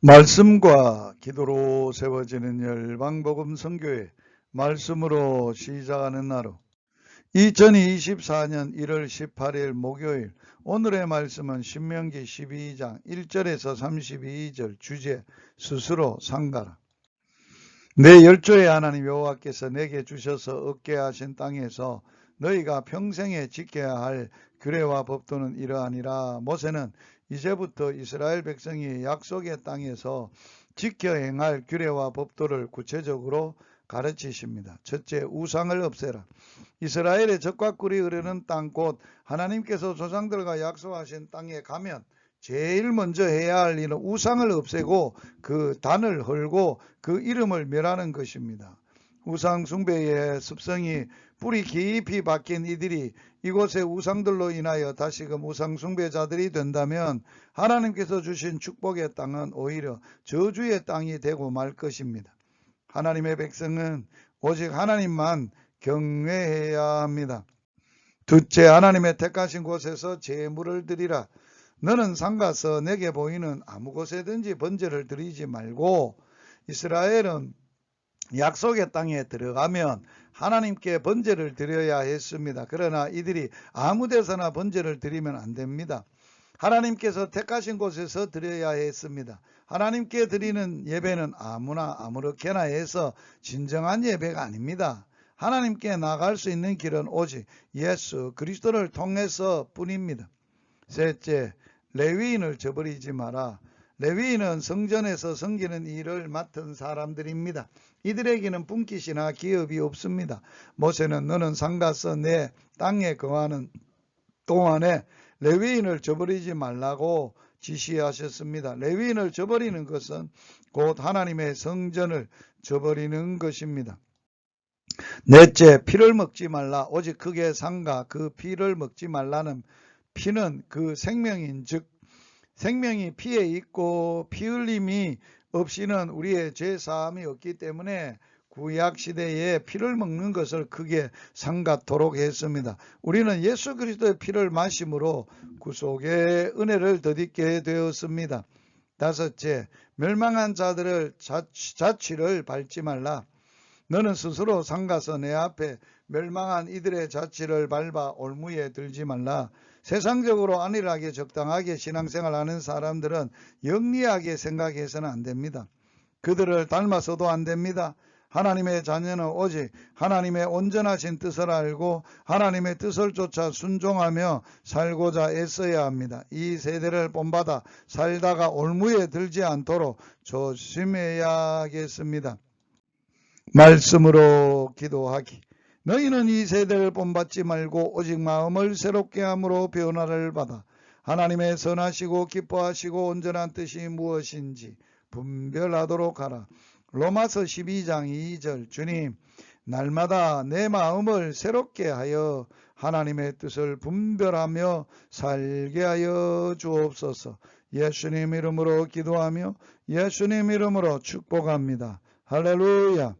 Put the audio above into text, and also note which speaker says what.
Speaker 1: 말씀과 기도로 세워지는 열방복음 선교회 말씀으로 시작하는 하루 2024년 1월 18일 목요일 오늘의 말씀은 신명기 12장 1절에서 32절 주제 스스로 상가라. 내 열조의 하나님 여호와께서 내게 주셔서 얻게 하신 땅에서 너희가 평생에 지켜야 할 규례와 법도는 이러하니라 모세는 이제부터 이스라엘 백성이 약속의 땅에서 지켜 행할 규례와 법도를 구체적으로 가르치십니다. 첫째, 우상을 없애라. 이스라엘의 적과 꿀이 흐르는 땅곧 하나님께서 조상들과 약속하신 땅에 가면 제일 먼저 해야 할 일은 우상을 없애고 그 단을 헐고 그 이름을 멸하는 것입니다. 우상 숭배의 습성이 뿌리 깊이 박힌 이들이 이곳의 우상들로 인하여 다시금 우상 숭배자들이 된다면 하나님께서 주신 축복의 땅은 오히려 저주의 땅이 되고 말 것입니다. 하나님의 백성은 오직 하나님만 경외해야 합니다. 둘째 하나님의 택하신 곳에서 제물을 드리라. 너는 상가서 내게 보이는 아무 곳에든지 번제를 드리지 말고 이스라엘은 약속의 땅에 들어가면 하나님께 번제를 드려야 했습니다. 그러나 이들이 아무 데서나 번제를 드리면 안 됩니다. 하나님께서 택하신 곳에서 드려야 했습니다. 하나님께 드리는 예배는 아무나 아무렇게나 해서 진정한 예배가 아닙니다. 하나님께 나갈 수 있는 길은 오직 예수 그리스도를 통해서 뿐입니다. 셋째, 레위인을 저버리지 마라. 레위인은 성전에서 섬기는 일을 맡은 사람들입니다. 이들에게는 분깃이나 기업이 없습니다. 모세는 너는 상가서 내 땅에 거하는 동안에 레위인을 저버리지 말라고 지시하셨습니다. 레위인을 저버리는 것은 곧 하나님의 성전을 저버리는 것입니다. 넷째, 피를 먹지 말라. 오직 크게 상가 그 피를 먹지 말라는 피는 그 생명인 즉 생명이 피에 있고 피 흘림이 없이는 우리의 죄 사함이 없기 때문에 구약 시대에 피를 먹는 것을 크게 상같도록 했습니다. 우리는 예수 그리스도의 피를 마심으로 구속의 은혜를 덧입게 되었습니다. 다섯째, 멸망한 자들을 자취, 자취를 밟지 말라. 너는 스스로 상가서 내 앞에 멸망한 이들의 자취를 밟아 올무에 들지 말라. 세상적으로 안일하게 적당하게 신앙생활하는 사람들은 영리하게 생각해서는 안 됩니다. 그들을 닮아서도 안 됩니다. 하나님의 자녀는 오직 하나님의 온전하신 뜻을 알고 하나님의 뜻을 쫓아 순종하며 살고자 애써야 합니다. 이 세대를 본받아 살다가 올무에 들지 않도록 조심해야겠습니다. 말씀으로 기도하기. 너희는 이 세대를 본받지 말고 오직 마음을 새롭게 함으로 변화를 받아 하나님의 선하시고 기뻐하시고 온전한 뜻이 무엇인지 분별하도록 하라. 로마서 12장 2절 주님 날마다 내 마음을 새롭게 하여 하나님의 뜻을 분별하며 살게 하여 주옵소서. 예수님 이름으로 기도하며 예수님 이름으로 축복합니다. 할렐루야.